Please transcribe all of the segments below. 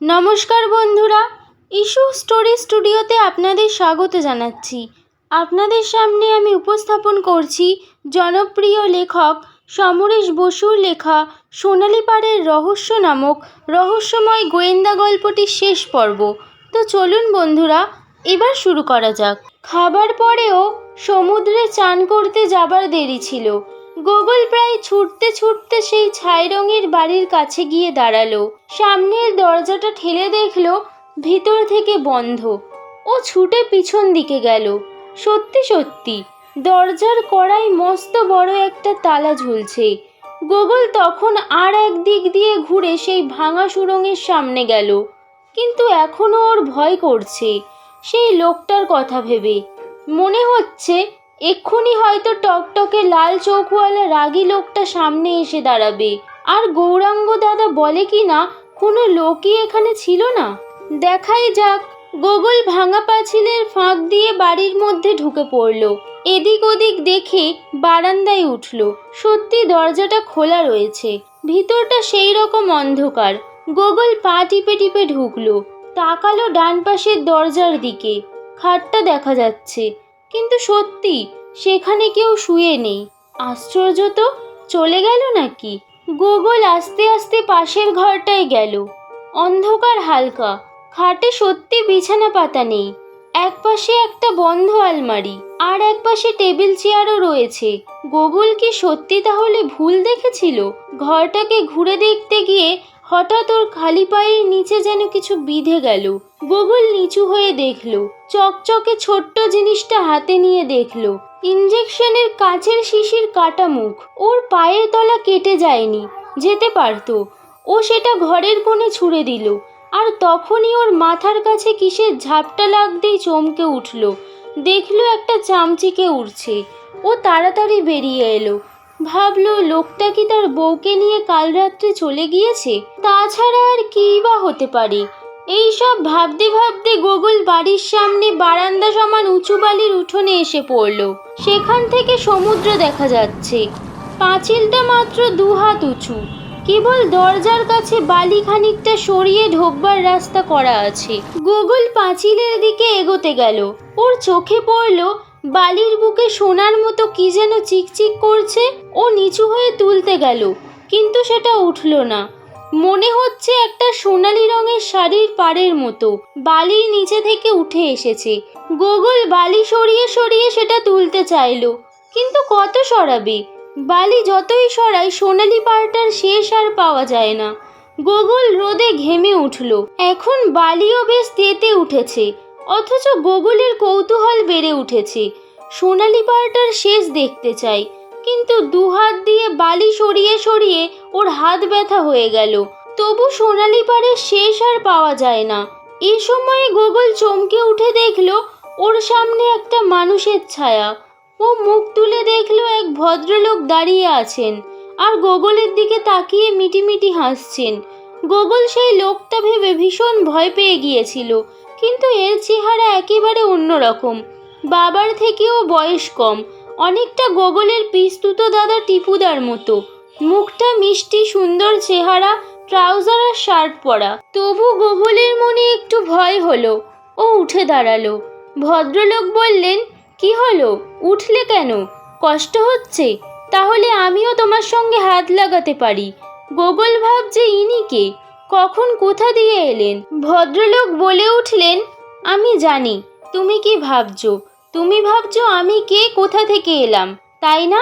নমস্কার বন্ধুরা issue story স্টুডিওতে আপনাদের স্বাগত জানাচ্ছি। আপনাদের সামনে আমি উপস্থাপন করছি জনপ্রিয় লেখক সমরেশ বসুর লেখা সোনালি পাড়ের রহস্য নামক রহস্যময় গোয়েন্দা গল্পটির শেষ পর্ব। তো চলুন বন্ধুরা, এবার শুরু করা যাক। খাবার পরেও সমুদ্রে চান করতে যাবার দেরি ছিল। গোগল প্রায় ছুটতে ছুটতে সেই ছাই রঙের বাড়ির কাছে গিয়ে দাঁড়াল। সামনের দরজাটা ঠেলে দেখল ভিতর থেকে বন্ধ। ও ছুটে পিছন দিকে গেল। সত্যি সত্যি, দরজার কড়াই মস্ত বড় একটা তালা ঝুলছে। গোগল তখন আর এক দিক দিয়ে ঘুরে সেই ভাঙা সুড়ঙ্গের সামনে গেল। কিন্তু এখনও ওর ভয় করছে। সেই লোকটার কথা ভেবে। মনে হচ্ছে এক্ষুনি হয়তো টকটকে লাল চোখওয়ালা রাগী লোকটা সামনে এসে দাঁড়াবে। আর গৌরাঙ্গ দাদা বলে কি না, কোনো লোকই এখানে ছিল না। দেখাই যাক, গোগল ভাঙা পাঁচিলের ফাঁক দিয়ে বাড়ির মধ্যে ঢুকে পড়ল। এদিক ওদিক দেখে বারান্দায় উঠল। সত্যি দরজাটা খোলা রয়েছে। ভিতরটা সেই রকম অন্ধকার। গোগল পা টিপে টিপে ঢুকলো। তাকালো ডান পাশের দরজার দিকে। খাটটা দেখা যাচ্ছে। কিন্তু সত্যি, সেখানে কেউ শুয়ে নেই। আশ্চর্য তো, চলে গেল নাকি? গোগল আস্তে আস্তে পাশের ঘরটায় গেল। অন্ধকার হালকা, খাটে সত্যি বিছানা পাতা নেই। এক পাশে একটা বন্ধ আলমারি, আর এক পাশে টেবিল চেয়ারও রয়েছে। গোগল কি সত্যি তাহলে ভুল দেখেছিল? ঘরটাকে ঘুরে দেখতে গিয়ে হঠাৎ ওর খালি পায়ের নিচে যেন কিছু বিঁধে গেল। গোগল নিচু হয়ে দেখল। চকচকে ছোট্ট জিনিসটা হাতে নিয়ে দেখল। ইঞ্জেকশনের কাচের শিশির কাটা মুখ। ওর পায়ের তলা কেটে যায়নি। যেতে পারতো। ও সেটা ঘরের কোণে ছুঁড়ে দিল। আর তখনই ওর মাথার কাছে কিসের ঝাপটা লাগতেই চমকে উঠল। দেখল একটা চামচিকে উঠছে ও তাড়াতাড়ি বেরিয়ে এলো। ভাবলো, লোকটা কি তার বউকে নিয়ে কাল রাত্রে চলে গিয়েছে? তাছাড়া আর কী বা হতে পারে? এই সব ভাবতে ভাবতে গোগল বাড়ির সামনে বারান্দা সমান উঁচু বালির উঠোনে এসে পড়ল। সেখান থেকে সমুদ্র দেখা যাচ্ছে। পাঁচিলটা মাত্র দু হাত উঁচু। কেবল দরজার কাছে বালি খানিকটা সরিয়ে ঢোকবার রাস্তা করা আছে। গোগল পাঁচিলের দিকে এগোতে গেল। ওর চোখে পড়ল বালির বুকে সোনার মতো কি যেন চিকচিক করছে, ও নিচু হয়ে তুলতে গেল, কিন্তু সেটা উঠল না। মনে হচ্ছে একটা সোনালি রঙের শাড়ির পাড়ের মতো বালির নিচে থেকে উঠে এসেছে। গোগল বালি সরিয়ে সরিয়ে সেটা তুলতে চাইলো, কিন্তু কত সরাবে? বালি যতই সরাই সোনালি পাড়টার শেষ আর পাওয়া যায় না। গোগল রোদে ঘেমে উঠল, এখন বালিও বেশ তেতে উঠেছে। অথচ গোগলের কৌতূহল বেড়ে উঠেছে। সোনালি পাড়টার শেষ দেখতে চাই, কিন্তু দু হাত দিয়ে বালি সরিয়ে সরিয়ে ওর হাত ব্যথা হয়ে গেল। তবু সোনালি পাড়ের শেষ আর পাওয়া যায় না। এই সময়ে গোগল চমকে উঠে দেখল ওর সামনে একটা মানুষের ছায়া। ও মুখ তুলে দেখল এক ভদ্রলোক দাঁড়িয়ে আছেন আর গোগলের দিকে তাকিয়ে মিটিমিটি হাসছেন। গোগল সেই লোকটা ভেবে ভীষণ ভয় পেয়ে গিয়েছিল। কিন্তু এর চেহারা একেবারে অন্যরকম। বাবার থেকেও বয়স কম। অনেকটা গোগলের পিস্তুত দাদা টিপুদার মতো। মুখটা মিষ্টি, সুন্দর চেহারা, ট্রাউজার আর শার্ট পরা। তবু গোগলের মনে একটু ভয় হলো। ও উঠে দাঁড়াল। ভদ্রলোক বললেন, কি হলো? উঠলে কেন? কষ্ট হচ্ছে? তাহলে আমিও তোমার সঙ্গে হাত লাগাতে পারি। গোগল ভাবছে ইনি কে? কখন কোথা দিয়ে এলেন? ভদ্রলোক বলে উঠলেন, আমি জানি, তুমি কি ভাবছ? তুমি ভাবছ আমি কে, কোথা থেকে এলাম, তাই না?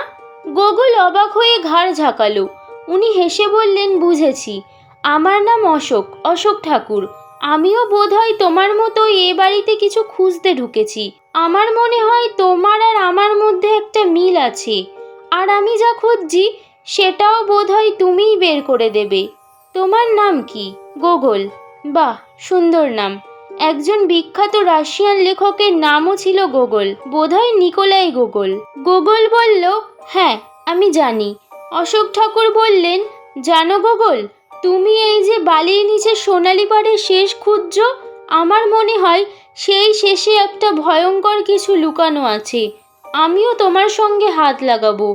গোগল অবাক হয়ে ঘাড় ঝাঁকালো। উনি হেসে বললেন, বুঝেছি। আমার নাম অশোক অশোক ঠাকুর। আমিও বোধহয় তোমার মতো এ বাড়িতে কিছু খুঁজতে ঢুকেছি। আমার মনে হয় তোমার আর আমার মধ্যে একটা মিল আছে। আর আমি যা খুঁজছি, সেটাও বোধহয় তুমিই বের করে দেবে। তোমার নাম কি? গোগল। বাহ, সুন্দর নাম। একজন বিখ্যাত রাশিয়ান লেখকের নামও ছিল গোগল। বোধহয় নিকোলাই গোগল। গোগল বলল হ্যাঁ আমি জানি। অশোক ঠাকুর বললেন, জানো গোগল, তুমি এই যে বালির নিচে সোনালি পাড়ের শেষ খুঁজছো আমার মনে হয় সেই শেষে একটা ভয়ঙ্কর কিছু লুকানো আছে। আমিও তোমার সঙ্গে হাত লাগাবো।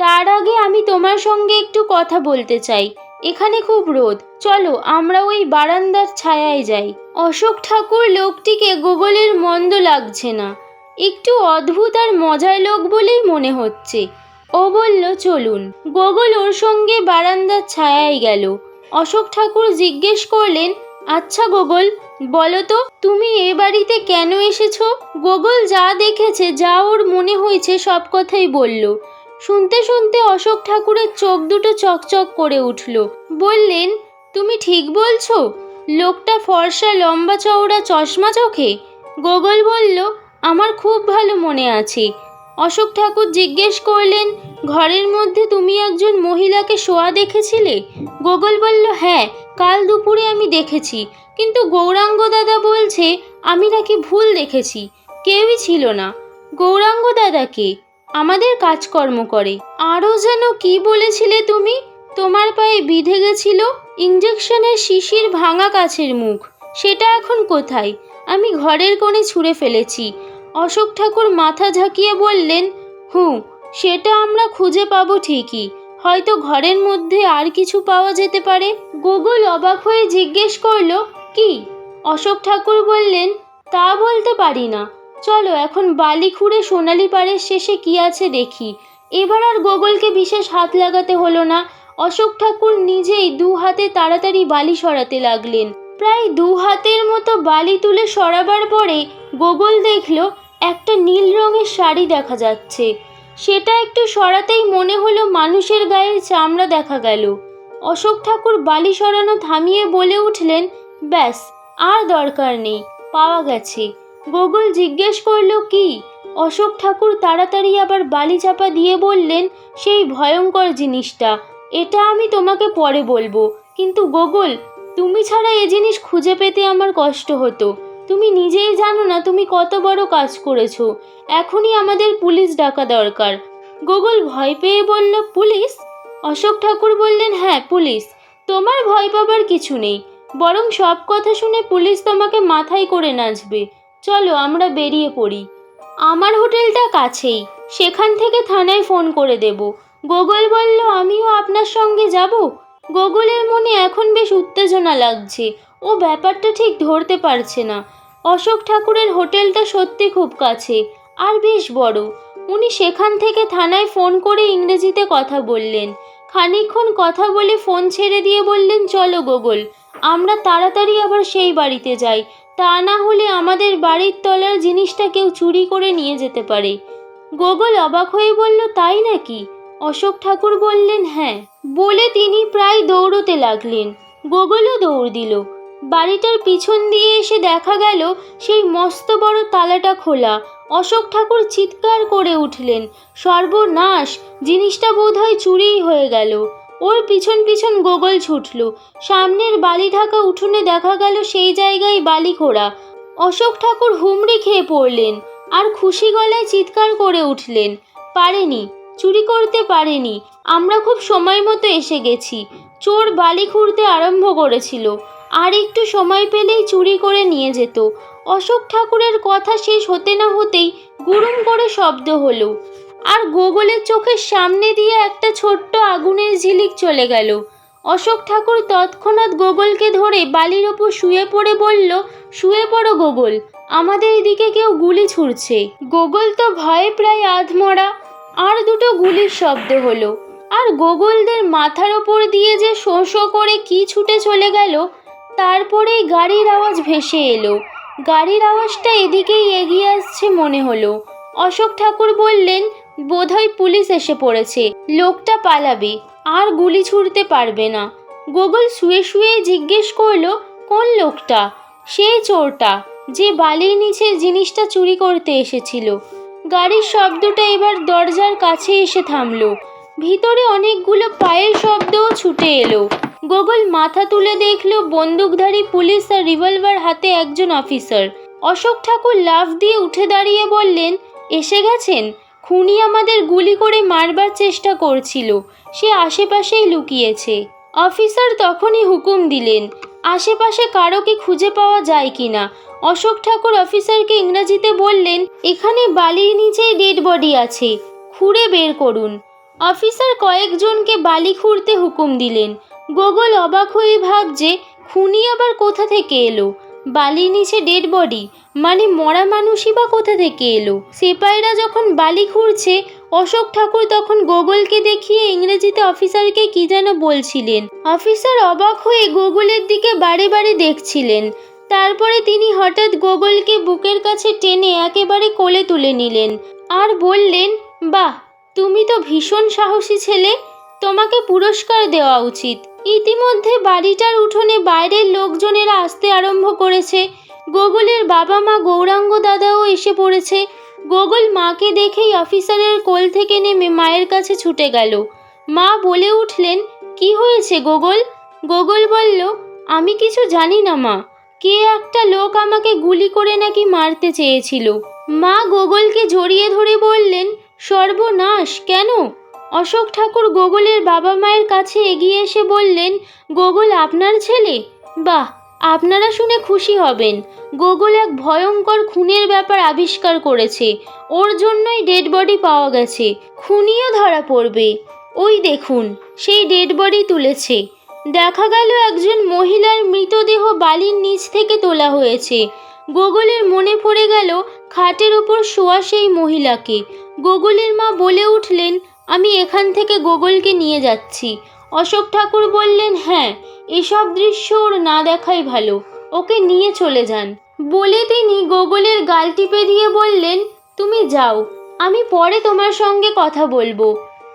তার আগে আমি তোমার সঙ্গে একটু কথা বলতে চাই। এখানে খুব রোদ। চলো, আমরা ওই বারান্দার ছায়ায় যাই। অশোক ঠাকুর লোকটিকে গোগলের মন্দ লাগছে না। একটু অদ্ভুত আর মজার লোক বলেই মনে হচ্ছে। ও বলল, চলুন। গোগল ওর সঙ্গে বারান্দার ছায়ায় গেল। অশোক ঠাকুর জিজ্ঞেস করলেন আচ্ছা গোগল, বলো তো, তুমি এ বাড়িতে কেন এসেছ? গোগল যা দেখেছে, যা ওর মনে হয়েছে, সব কথাই বলল। শুনতে শুনতে অশোক ঠাকুরের চোখ দুটো চকচক করে উঠল। বললেন, তুমি ঠিক বলছো, লোকটা ফর্সা লম্বা চওড়া চশমা চোখে? গোগল বলল, আমার খুব ভালো মনে আছে। অশোক ঠাকুর জিজ্ঞেস করলেন, ঘরের মধ্যে তুমি একজন মহিলাকে শোয়া দেখেছিলে? গোগল বলল হ্যাঁ কাল দুপুরে আমি দেখেছি। কিন্তু গৌরাঙ্গ দাদা বলছে, আমি নাকি ভুল দেখেছি। কেউই ছিল না। গৌরাঙ্গ দাদাকে আমাদের কাজকর্ম করে। আরও যেন কি বলেছিলে তুমি? তোমার পায়ে বিঁধে গেছিল ইঞ্জেকশনের শিশির ভাঙা কাছের মুখ। সেটা এখন কোথায়? আমি ঘরের কোণে ছুঁড়ে ফেলেছি। অশোক ঠাকুর মাথা ঝাঁকিয়ে বললেন, হুঁ, সেটা আমরা খুঁজে পাবো ঠিকই। হয়তো ঘরের মধ্যে আর কিছু পাওয়া যেতে পারে। গুগল অবাক হয়ে জিজ্ঞেস করল, কি? অশোক ঠাকুর বললেন, তা বলতে পারি না। চলো এখন বালি খুঁড়ে সোনালি পাড়ের শেষে কি আছে দেখি। এবার আর গোগলকে বিশেষ হাত লাগাতে হলো না। অশোক ঠাকুর নিজেই দু হাতে তাড়াতাড়ি বালি সরাতে লাগলেন। প্রায় দু হাতের মতো বালি তুলে সরাবার পরে গোগল দেখল একটা নীল রঙের শাড়ি দেখা যাচ্ছে। সেটা একটু সরাতেই মনে হলো মানুষের গায়ের চামড়া দেখা গেল। অশোক ঠাকুর বালি সরানো থামিয়ে বলে উঠলেন, ব্যাস, আর দরকার নেই, পাওয়া গেছে। গোগল জিজ্ঞেস করল, কি? অশোক ঠাকুর তাড়াতাড়ি আবার বালি চাপা দিয়ে বললেন, সেই ভয়ঙ্কর জিনিসটা, এটা আমি তোমাকে পরে বলব। কিন্তু গোগল, তুমি ছাড়া এ জিনিস খুঁজে পেতে আমার কষ্ট হতো। তুমি নিজেই জানো না তুমি কত বড় কাজ করেছ। এখনই আমাদের পুলিশ ডাকা দরকার। গোগল ভয় পেয়ে বলল, পুলিশ? অশোক ঠাকুর বললেন হ্যাঁ পুলিশ। তোমার ভয় পাবার কিছু নেই। বরং সব কথা শুনে পুলিশ তোমাকে মাথায় করে নাচবে। চলো আমরা বেরিয়ে পড়ি। আমার হোটেলটা কাছেই। সেখান থেকে থানায় ফোন করে দেব। গোগল বলল, আমিও আপনার সঙ্গে যাব? গোগলের মনে এখন বেশ উত্তেজনা লাগছে। ও ব্যাপারটা ঠিক ধরতে পারছে না। অশোক ঠাকুরের হোটেলটা সত্যি খুব কাছে, আর বেশ বড়। উনি সেখান থেকে থানায় ফোন করে ইংরেজিতে কথা বললেন। খানিকক্ষণ কথা বলে ফোন ছেড়ে দিয়ে বললেন, চলো গোগল, আমরা তাড়াতাড়ি আবার সেই বাড়িতে যাই। তা না হলে আমাদের বাড়ির তলার জিনিসটা কেউ চুরি করে নিয়ে যেতে পারে। গোগল অবাক হয়ে বলল, তাই নাকি? অশোক ঠাকুর বললেন হ্যাঁ। বলে তিনি প্রায় দৌড়তে লাগলেন। গোগলও দৌড় দিল। বাড়িটার পিছন দিয়ে এসে দেখা গেল, সেই মস্ত বড় তালাটা খোলা। অশোক ঠাকুর চিৎকার করে উঠলেন। সর্বনাশ! জিনিসটা বোধহয় চুরিই হয়ে গেল। ওর পিছন পিছন গোগল ছুটল। সামনের বালি ঢাকা উঠোনে দেখা গেল সেই জায়গায় বালি খোঁড়া অশোক ঠাকুর হুমড়ি খেয়ে পড়লেন আর খুশি গলায় চিৎকার করে উঠলেন, পারেনি, চুরি করতে পারেনি, আমরা খুব সময় মতো এসে গেছি। চোর বালি খুঁড়তে আরম্ভ করেছিল, আর একটু সময় পেলেই চুরি করে নিয়ে যেত। অশোক ঠাকুরের কথা শেষ হতে না হতেই গুরুম করে শব্দ হলো আর গোগলের চোখের সামনে দিয়ে একটা ছোট্ট আগুনের ঝিলিক চলে গেল। অশোক ঠাকুর তৎক্ষণাৎ গোগলকে ধরে বালির ওপর শুয়ে পড়ে বলল, শুয়ে পড়ো গোগল, আমাদের এদিকে কেউ গুলি ছুড়ছে। গোগল তো ভয়ে প্রায় আধমরা, আর দুটো গুলির শব্দ হলো। আর গোগলদের মাথার ওপর দিয়ে যে শো করে কি ছুটে চলে গেল, তারপরেই গাড়ির আওয়াজ ভেসে এলো। গাড়ির আওয়াজটা এদিকেই এগিয়ে আসছে মনে হলো। অশোক ঠাকুর বললেন বোধহয় পুলিশ এসে পড়েছে। লোকটা পালাবে, আর গুলি ছুড়তে পারবে না। গোগল শুয়ে শুয়ে জিজ্ঞেস করল, কোন লোকটা? সেই চোরটা, যে বালির নিচে জিনিসটা চুরি করতে এসেছিল। গাড়ির শব্দটা এবার দরজার কাছে এসে থামলো। ভিতরে অনেকগুলো পায়ের শব্দও ছুটে এলো। গোগল মাথা তুলে দেখল, বন্দুকধারী পুলিশ আর রিভলভার হাতে একজন অফিসার। অশোক ঠাকুর লাফ দিয়ে উঠে দাঁড়িয়ে বললেন, এসে গেছেন? খুনি আমাদের গুলি করে মারবার চেষ্টা করছিল। সে আশেপাশেই লুকিয়েছে। অফিসার তখনই হুকুম দিলেন, আশেপাশে কারও কি খুঁজে পাওয়া যায় কিনা অশোক ঠাকুর অফিসারকে ইংরাজিতে বললেন, এখানে বালির নিচেই ডেড বডি আছে, খুঁড়ে বের করুন। অফিসার কয়েকজনকে বালি খুঁড়তে হুকুম দিলেন। গোগল অবাক হয়ে ভাবছে, খুনি আবার কোথা থেকে এলো? বালির নিচে ডেড বডি মানে মরা মানুষই বা কোথা থেকে এলো? সিপাহীরা যখন বালি খুঁড়ছে, অশোক ঠাকুর তখন গোগলকে দেখিয়ে ইংরেজিতে অফিসারকে কি যেন বলছিলেন। অফিসার অবাক হয়ে গোগলের দিকে বারে বারে দেখছিলেন। তারপরে তিনি হঠাৎ গোগলকে বুকের কাছে টেনে একেবারে কোলে তুলে নিলেন। আর বললেন, বাহ, তুমি তো ভীষণ সাহসী ছেলে। তোমাকে পুরস্কার দেওয়া উচিত। ইতিমধ্যে বাড়িটার উঠোনে বাইরের লোকজনেরা আসতে আরম্ভ করেছে। গোগলের বাবা মা গৌরাঙ্গ দাদাও এসে পড়েছে। গোগল মাকে দেখেই অফিসারের কোল থেকে নেমে মায়ের কাছে ছুটে গেল। মা বলে উঠলেন, কি হয়েছে গোগল? গোগল বলল, আমি কিছু জানি না মা। কে একটা লোক আমাকে গুলি করে নাকি মারতে চেয়েছিল? মা গোগলকে জড়িয়ে ধরে বললেন, সর্বনাশ, কেন? অশোক ঠাকুর গোগলের বাবা মায়ের কাছে এগিয়ে এসে বললেন, গোগল, আপনার ছেলে? বাহ, আপনারা শুনে খুশি হবেন। গোগল এক ভয়ঙ্কর খুনের ব্যাপার আবিষ্কার করেছে। ওর জন্যই ডেড বডি পাওয়া গেছে। খুনিও ধরা পড়বে। ওই দেখুন, সেই ডেড বডি তুলেছে। দেখা গেল একজন মহিলার মৃতদেহ বালির নিচ থেকে তোলা হয়েছে। গোগলের মনে পড়ে গেল, খাটের ওপর শোয়া সেই মহিলাকে। গোগলের মা বলে উঠলেন আমি এখান থেকে গোগলকে নিয়ে যাচ্ছি। অশোক ঠাকুর বললেন হ্যাঁ এসব দৃশ্য ওর না দেখাই ভালো। ওকে নিয়ে চলে যান। বলে তিনি গোগলের গাল টিপে দিয়ে বললেন, তুমি যাও, আমি পরে তোমার সঙ্গে কথা বলব।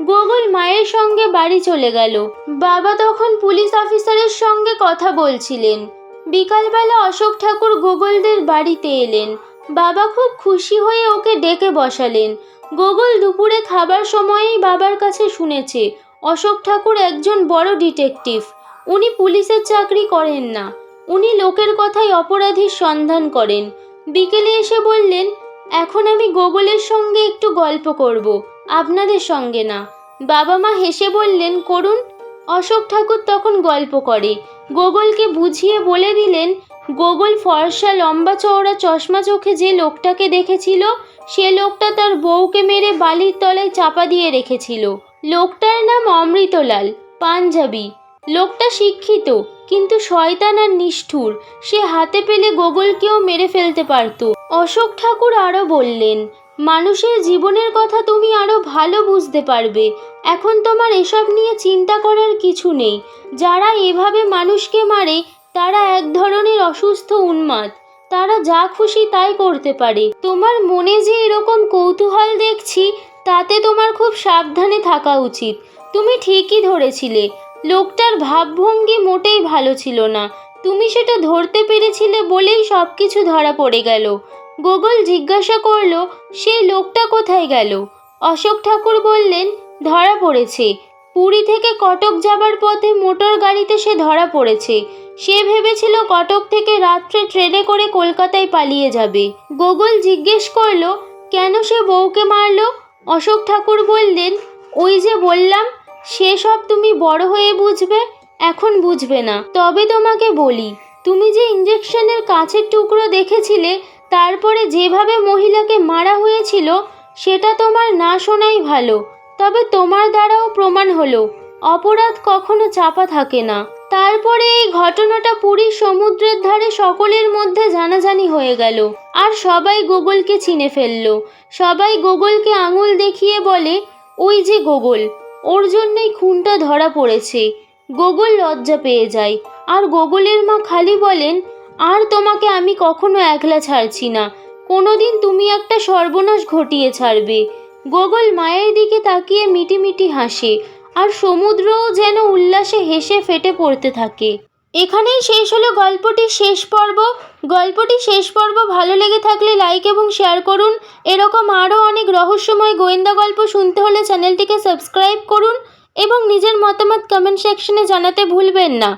গোগল মায়ের সঙ্গে বাড়ি চলে গেল। বাবা তখন পুলিশ অফিসারের সঙ্গে কথা বলছিলেন। বিকালবেলা অশোক ঠাকুর গোগলদের বাড়িতে এলেন। বাবা খুব খুশি হয়ে ওকে ডেকে বসালেন। গোগল দুপুরে খাবার সময়েই বাবার কাছে শুনেছে, অশোক ঠাকুর একজন বড় ডিটেকটিভ। উনি পুলিশের চাকরি করেন না। উনি লোকের কথায় অপরাধীর সন্ধান করেন। বিকেলে এসে বললেন, এখন আমি গোগলের সঙ্গে একটু গল্প করব, আপনাদের সঙ্গে না। বাবা মা হেসে বললেন, করুন। অশোক ঠাকুর তখন গল্প করে। গোগলকে বুঝিয়ে বলে দিলেন গোগল ফর্সা লম্বা চওড়া চশমা চোখে যে লোকটাকে দেখেছিল, সে লোকটা তার বউকে মেরে বালির তলায় চাপা দিয়ে রেখেছিল। লোকটার নাম অমৃতলাল, পাঞ্জাবি। লোকটা শিক্ষিত, কিন্তু শয়তান আর নিষ্ঠুর। সে হাতে পেলে গোগলকেও মেরে ফেলতে পারত। অশোক ঠাকুর আরও বললেন, মানুষের জীবনের কথা তুমি আরও ভালো বুঝতে পারবে। এখন তোমার এসব নিয়ে চিন্তা করার কিছু নেই। যারা এভাবে মানুষকে মারে তারা এক ধরনের অসুস্থ উন্মাদ। তারা যা খুশি তাই করতে পারে। তোমার মনে যে এরকম কৌতূহল দেখছি, তাতে তোমার খুব সাবধানে থাকা উচিত। তুমি ঠিকই ধরেছিলে। লোকটার ভাবভঙ্গি মোটেই ভালো ছিল না। তুমি সেটা ধরতে পেরেছিলে বলেই সব কিছু ধরা পড়ে গেল। গোগল জিজ্ঞাসা করল, সেই লোকটা কোথায় গেল? অশোক ঠাকুর বললেন, ধরা পড়েছে। পুরী থেকে কটক যাবার পথে মোটর গাড়িতে সে ধরা পড়েছে। সে ভেবেছিল কটক থেকে রাত্রে ট্রেনে করে কলকাতায় পালিয়ে যাবে। গোগল জিজ্ঞেস করল, কেন সে বউকে মারলো? অশোক ঠাকুর বললেন, ওই যে বললাম সেসব তুমি বড় হয়ে বুঝবে, এখন বুঝবে না। তবে তোমাকে বলি, তুমি যে ইঞ্জেকশনের কাছের টুকরো দেখেছিলে, তারপরে যেভাবে মহিলাকে মারা হয়েছিল, সেটা তোমার না শোনাই ভালো। তবে তোমার দ্বারাও প্রমাণ হলো, অপরাধ কখনো চাপা থাকে না। তারপরে এই ঘটনাটা পুরীর সমুদ্রের ধারে সকলের মধ্যে জানাজানি হয়ে গেল। আর সবাই গোগলকে চিনে ফেলল। সবাই গোগলকে আঙুল দেখিয়ে বলে, ওই যে গোগল, ওর জন্যই খুনটা ধরা পড়েছে। গোগল লজ্জা পেয়ে যায়। আর গোগলের মা খালি বলেন, আর তোমাকে আমি কখনো একলা ছাড়ছি না। কোনোদিন তুমি একটা সর্বনাশ ঘটিয়ে ছাড়বে। গোগল মায়ের দিকে তাকিয়ে মিটিমিটি হাসে। আর সমুদ্রও যেন উল্লাসে হেসে ফেটে পড়তে থাকে। এখানেই শেষ হলো গল্পটির শেষ পর্ব। গল্পটি শেষ পর্ব ভালো লেগে থাকলে লাইক এবং শেয়ার করুন। এরকম আরও অনেক রহস্যময় গোয়েন্দা গল্প শুনতে হলে চ্যানেলটিকে সাবস্ক্রাইব করুন এবং নিজের মতামত কমেন্ট সেকশনে জানাতে ভুলবেন না।